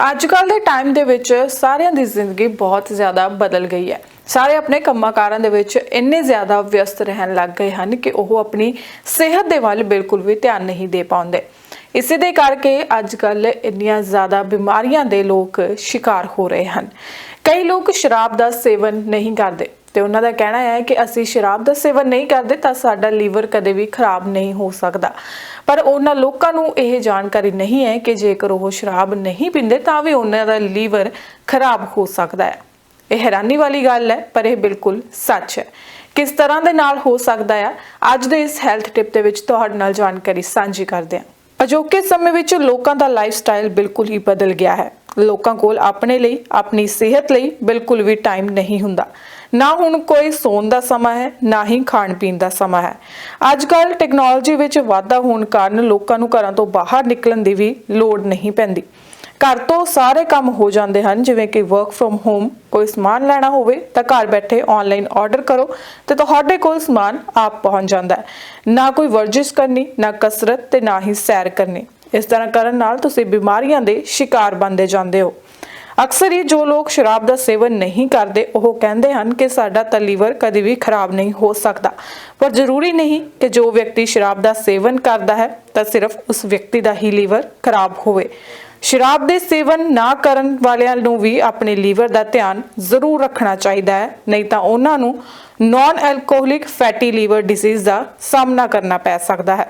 ਅੱਜ ਕੱਲ ਦੇ ਟਾਈਮ ਦੇ ਵਿੱਚ ਸਾਰਿਆਂ ਦੀ ਜ਼ਿੰਦਗੀ ਬਹੁਤ ਜ਼ਿਆਦਾ ਬਦਲ ਗਈ ਹੈ। ਸਾਰੇ ਆਪਣੇ ਕੰਮਾਂ ਕਾਰਾਂ ਦੇ ਵਿੱਚ ਇੰਨੇ ਜ਼ਿਆਦਾ ਵਿਅਸਤ ਰਹਿਣ ਲੱਗ ਗਏ ਹਨ ਕਿ ਉਹ ਆਪਣੀ ਸਿਹਤ ਦੇ ਵੱਲ ਬਿਲਕੁਲ ਵੀ ਧਿਆਨ ਨਹੀਂ ਦੇ ਪਾਉਂਦੇ। ਇਸੇ ਦੇ ਕਰਕੇ ਅੱਜ ਕੱਲ ਇੰਨੀਆਂ ਜ਼ਿਆਦਾ ਬਿਮਾਰੀਆਂ ਦੇ ਲੋਕ ਸ਼ਿਕਾਰ ਹੋ ਰਹੇ ਹਨ। ਕਈ ਲੋਕ ਸ਼ਰਾਬ ਦਾ ਸੇਵਨ ਨਹੀਂ ਕਰਦੇ। ਤੇ ਉਹਨਾਂ ਦਾ ਕਹਿਣਾ ਹੈ ਕਿ ਅਸੀਂ ਸ਼ਰਾਬ ਦਾ ਸੇਵਨ ਨਹੀਂ ਕਰਦੇ ਤਾਂ ਸਾਡਾ ਲੀਵਰ ਕਦੇ ਵੀ ਖਰਾਬ ਨਹੀਂ ਹੋ ਸਕਦਾ। ਪਰ ਉਹਨਾਂ ਲੋਕਾਂ ਨੂੰ ਇਹ ਜਾਣਕਾਰੀ ਨਹੀਂ ਹੈ ਕਿ ਜੇਕਰ ਉਹ ਸ਼ਰਾਬ ਨਹੀਂ ਪੀਂਦੇ ਤਾਂ ਵੀ ਉਹਨਾਂ ਦਾ ਲੀਵਰ ਖਰਾਬ ਹੋ ਸਕਦਾ ਹੈ। ਇਹ ਹੈਰਾਨੀ ਵਾਲੀ ਗੱਲ ਹੈ, ਪਰ ਇਹ ਬਿਲਕੁਲ ਸੱਚ ਹੈ। ਕਿਸ ਤਰ੍ਹਾਂ ਦੇ ਨਾਲ ਹੋ ਸਕਦਾ ਹੈ? ਅੱਜ ਦੇ ਇਸ ਹੈਲਥ ਟਿਪ ਦੇ ਵਿੱਚ ਤੁਹਾਡੇ ਨਾਲ ਜਾਣਕਾਰੀ ਸਾਂਝੀ ਕਰਦੇ ਹਾਂ। ਅਜੋਕੇ ਸਮੇਂ ਵਿੱਚ ਲੋਕਾਂ ਦਾ ਲਾਈਫ ਸਟਾਈਲ ਬਿਲਕੁਲ ਹੀ ਬਦਲ ਗਿਆ ਹੈ। ਲੋਕਾਂ ਕੋਲ ਆਪਣੇ ਲਈ, ਆਪਣੀ ਸਿਹਤ ਲਈ ਬਿਲਕੁਲ ਵੀ ਟਾਈਮ ਨਹੀਂ ਹੁੰਦਾ। ਨਾ ਹੁਣ ਕੋਈ ਸੌਣ ਦਾ ਸਮਾਂ ਹੈ, ਨਾ ਹੀ ਖਾਣ ਪੀਣ ਦਾ ਸਮਾਂ ਹੈ। ਅੱਜ ਕੱਲ ਟੈਕਨੋਲੋਜੀ ਵਿੱਚ ਵਾਧਾ ਹੋਣ ਕਾਰਨ ਲੋਕਾਂ ਨੂੰ ਘਰਾਂ ਤੋਂ ਬਾਹਰ ਨਿਕਲਣ ਦੀ ਵੀ ਲੋੜ ਨਹੀਂ ਪੈਂਦੀ। ਘਰ ਤੋਂ ਸਾਰੇ ਕੰਮ ਹੋ ਜਾਂਦੇ ਹਨ, ਜਿਵੇਂ ਕਿ ਵਰਕ ਫਰਮ ਹੋਮ ਕੋਈ ਸਮਾਨ ਲੈਣਾ ਹੋਵੇ ਤਾਂ ਘਰ ਬੈਠੇ ਆਨਲਾਈਨ ਆਰਡਰ ਕਰੋ ਤੇ ਤੁਹਾਡੇ ਕੋਲ ਸਮਾਨ ਆਪ ਪਹੁੰਚ ਜਾਂਦਾ ਹੈ। ਨਾ ਕੋਈ ਵਰਜਿਸ਼ ਕਰਨੀ, ਨਾ ਕਸਰਤ ਤੇ ਨਾ ਹੀ ਸੈਰ ਕਰਨੀ। ਇਸ ਤਰ੍ਹਾਂ ਕਰਨ ਨਾਲ ਤੁਸੀਂ ਬਿਮਾਰੀਆਂ ਦੇ ਸ਼ਿਕਾਰ ਬਣਦੇ ਜਾਂਦੇ ਹੋ। ਅਕਸਰ ਹੀ ਜੋ ਲੋਕ ਸ਼ਰਾਬ ਦਾ ਸੇਵਨ ਨਹੀਂ ਕਰਦੇ, ਉਹ ਕਹਿੰਦੇ ਹਨ ਕਿ ਸਾਡਾ ਤਾਂ ਲੀਵਰ ਕਦੇ ਵੀ ਖਰਾਬ ਨਹੀਂ ਹੋ ਸਕਦਾ। ਪਰ ਜ਼ਰੂਰੀ ਨਹੀਂ ਕਿ ਜੋ ਵਿਅਕਤੀ ਸ਼ਰਾਬ ਦਾ ਸੇਵਨ ਕਰਦਾ ਹੈ, ਤਾਂ ਸਿਰਫ ਉਸ ਵਿਅਕਤੀ ਦਾ ਹੀ ਲੀਵਰ ਖਰਾਬ ਹੋਵੇ। ਸ਼ਰਾਬ ਦੇ ਸੇਵਨ ਨਾ ਕਰਨ ਵਾਲਿਆਂ ਨੂੰ ਵੀ ਆਪਣੇ ਲੀਵਰ ਦਾ ਧਿਆਨ ਜ਼ਰੂਰ ਰੱਖਣਾ ਚਾਹੀਦਾ ਹੈ, ਨਹੀਂ ਤਾਂ ਉਹਨਾਂ ਨੂੰ non alcoholic fatty liver disease ਦਾ ਸਾਹਮਣਾ ਕਰਨਾ ਪੈ ਸਕਦਾ ਹੈ।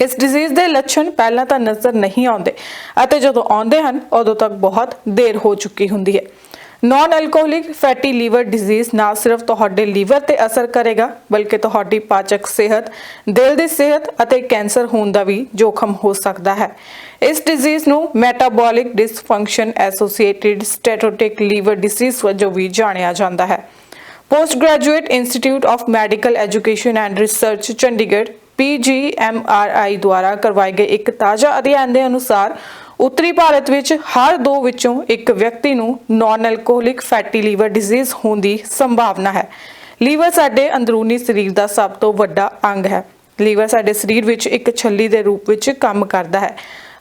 ਇਸ ਡਿਜ਼ੀਜ਼ ਦੇ ਲੱਛਣ ਪਹਿਲਾਂ ਤਾਂ ਨਜ਼ਰ ਨਹੀਂ ਆਉਂਦੇ ਅਤੇ ਜਦੋਂ ਆਉਂਦੇ ਹਨ, ਉਦੋਂ ਤੱਕ ਬਹੁਤ ਦੇਰ ਹੋ ਚੁੱਕੀ ਹੁੰਦੀ ਹੈ। Non alcoholic fatty liver disease ਨਾ ਸਿਰਫ ਤੁਹਾਡੇ ਲੀਵਰ ਤੇ ਅਸਰ ਕਰੇਗਾ, ਬਲਕਿ ਤੁਹਾਡੀ ਪਾਚਕ ਸਿਹਤ, ਦਿਲ ਦੀ ਸਿਹਤ ਅਤੇ ਕੈਂਸਰ ਹੋਣ ਦਾ ਵੀ ਜੋਖਮ ਹੋ ਸਕਦਾ ਹੈ। ਇਸ ਡਿਜ਼ੀਜ਼ ਨੂੰ metabolic dysfunction associated steatotic liver disease ਵਜੋਂ ਵੀ ਜਾਣਿਆ ਜਾਂਦਾ ਹੈ। Post graduate institute of medical education and research Chandigarh. PGMRI ਦੁਆਰਾ ਕਰਵਾਏ ਗਏ ਇੱਕ ਤਾਜ਼ਾ ਅਧਿਐਨ ਦੇ ਅਨੁਸਾਰ ਉੱਤਰੀ ਭਾਰਤ ਵਿੱਚ ਹਰ ਦੋ ਵਿੱਚੋਂ ਇੱਕ ਵਿਅਕਤੀ ਨੂੰ non alcoholic fatty liver disease ਹੋਣ ਦੀ ਸੰਭਾਵਨਾ ਹੈ। ਲੀਵਰ ਸਾਡੇ ਅੰਦਰੂਨੀ ਸਰੀਰ ਦਾ ਸਭ ਤੋਂ ਵੱਡਾ ਅੰਗ ਹੈ। ਲੀਵਰ ਸਾਡੇ ਸਰੀਰ ਵਿੱਚ ਇੱਕ ਛੱਲੀ ਦੇ ਰੂਪ ਵਿੱਚ ਕੰਮ ਕਰਦਾ ਹੈ।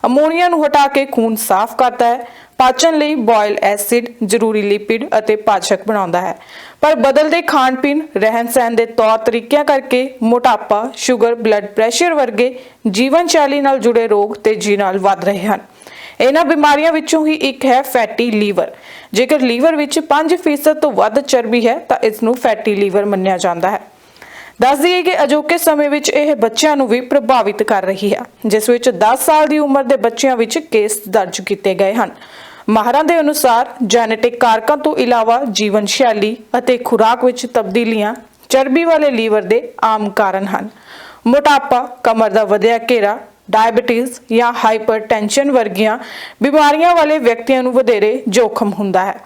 ਅਮੋਨੀਆ ਨੂੰ ਹਟਾ ਕੇ ਖੂਨ ਸਾਫ਼ ਕਰਦਾ ਹੈ। ਪਾਚਨ ਲਈ ਬੋਇਲ ਐਸਿਡ ਜ਼ਰੂਰੀ ਲਿਪਿਡ ਅਤੇ ਪਾਚਕ ਬਣਾਉਂਦਾ ਹੈ। ਪਰ ਬਦਲਦੇ ਖਾਣ ਪੀਣ ਰਹਿਣ ਸਹਿਣ ਦੇ ਤੌਰ ਤਰੀਕਿਆਂ ਕਰਕੇ ਮੋਟਾਪਾ, ਸ਼ੂਗਰ, ਬਲੱਡ ਪ੍ਰੈਸ਼ਰ ਵਰਗੇ ਜੀਵਨ ਸ਼ੈਲੀ ਨਾਲ ਜੁੜੇ ਰੋਗ ਤੇਜ਼ੀ ਨਾਲ ਵੱਧ ਰਹੇ ਹਨ। ਇਹਨਾਂ ਬਿਮਾਰੀਆਂ ਵਿੱਚੋਂ ਹੀ ਇੱਕ ਹੈ ਫੈਟੀ ਲੀਵਰ। ਜੇਕਰ ਲੀਵਰ ਵਿੱਚ 5% ਤੋਂ ਵੱਧ ਚਰਬੀ ਹੈ, ਤਾਂ ਇਸ ਨੂੰ ਫੈਟੀ ਲੀਵਰ ਮੰਨਿਆ ਜਾਂਦਾ ਹੈ। ਦੱਸ ਦਈਏ ਕਿ ਅਜੋਕੇ ਸਮੇਂ ਵਿੱਚ ਇਹ ਬੱਚਿਆਂ ਨੂੰ ਵੀ ਪ੍ਰਭਾਵਿਤ ਕਰ ਰਹੀ ਹੈ, ਜਿਸ ਵਿੱਚ 10 ਸਾਲ ਦੀ ਉਮਰ ਦੇ ਬੱਚਿਆਂ ਵਿੱਚ ਕੇਸ ਦਰਜ ਕੀਤੇ ਗਏ ਹਨ। ਮਾਹਰਾਂ ਦੇ ਅਨੁਸਾਰ, ਜੈਨੇਟਿਕ ਕਾਰਕਾਂ ਤੋਂ ਇਲਾਵਾ ਜੀਵਨ ਸ਼ੈਲੀ ਅਤੇ ਖੁਰਾਕ ਵਿੱਚ ਤਬਦੀਲੀਆਂ ਚਰਬੀ ਵਾਲੇ ਲੀਵਰ ਦੇ ਆਮ ਕਾਰਨ ਹਨ। ਮੋਟਾਪਾ, ਕਮਰ ਦਾ ਵਧਿਆ ਘੇਰਾ, ਡਾਇਬੀਟੀਜ਼ ਜਾਂ ਹਾਈਪਰਟੈਂਸ਼ਨ ਵਰਗੀਆਂ ਬਿਮਾਰੀਆਂ ਵਾਲੇ ਵਿਅਕਤੀਆਂ ਨੂੰ ਵਧੇਰੇ ਜੋਖਮ ਹੁੰਦਾ ਹੈ।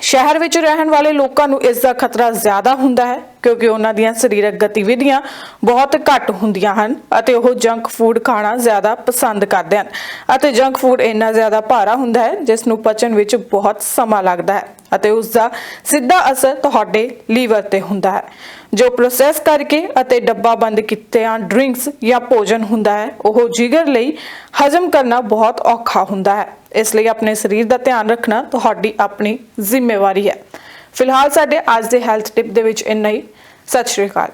ਸ਼ਹਿਰ ਵਿੱਚ ਰਹਿਣ ਵਾਲੇ ਲੋਕਾਂ ਨੂੰ ਇਸ ਦਾ ਖਤਰਾ ਜ਼ਿਆਦਾ ਹੁੰਦਾ ਹੈ। ਕਿਉਂਕਿ ਉਹਨਾਂ ਦੀਆਂ ਸਰੀਰਕ ਗਤੀਵਿਧੀਆਂ ਬਹੁਤ ਘੱਟ ਹੁੰਦੀਆਂ ਹਨ ਅਤੇ ਉਹ ਜੰਕ ਫੂਡ ਖਾਣਾ ਜ਼ਿਆਦਾ ਪਸੰਦ ਕਰਦੇ ਹਨ। ਅਤੇ ਜੰਕ ਫੂਡ ਇੰਨਾ ਜ਼ਿਆਦਾ ਭਾਰਾ ਹੁੰਦਾ ਹੈ ਜਿਸ ਨੂੰ ਪਚਣ ਵਿੱਚ ਬਹੁਤ ਸਮਾਂ ਲੱਗਦਾ ਹੈ ਅਤੇ ਉਸ ਦਾ ਸਿੱਧਾ ਅਸਰ ਤੁਹਾਡੇ ਲੀਵਰ ਤੇ ਹੁੰਦਾ ਹੈ। ਜੋ ਪ੍ਰੋਸੈਸ ਕਰਕੇ ਅਤੇ ਡੱਬਾ ਬੰਦ ਕੀਤਿਆਂ ਡਰਿੰਕਸ ਜਾਂ ਭੋਜਨ ਹੁੰਦਾ ਹੈ, ਉਹ ਜਿਗਰ ਲਈ ਹਜਮ ਕਰਨਾ ਬਹੁਤ ਔਖਾ ਹੁੰਦਾ ਹੈ। ਇਸ ਲਈ ਆਪਣੇ ਸਰੀਰ ਦਾ ਧਿਆਨ ਰੱਖਣਾ ਤੁਹਾਡੀ ਆਪਣੀ ਜ਼ਿੰਮੇਵਾਰੀ ਹੈ। ਫਿਲਹਾਲ ਸਾਡੇ ਅੱਜ ਦੇ ਹੈਲਥ ਟਿਪ ਦੇ ਵਿੱਚ ਇੰਨਾ ਹੀ। ਸਤਿ ਸ਼੍ਰੀ ਅਕਾਲ।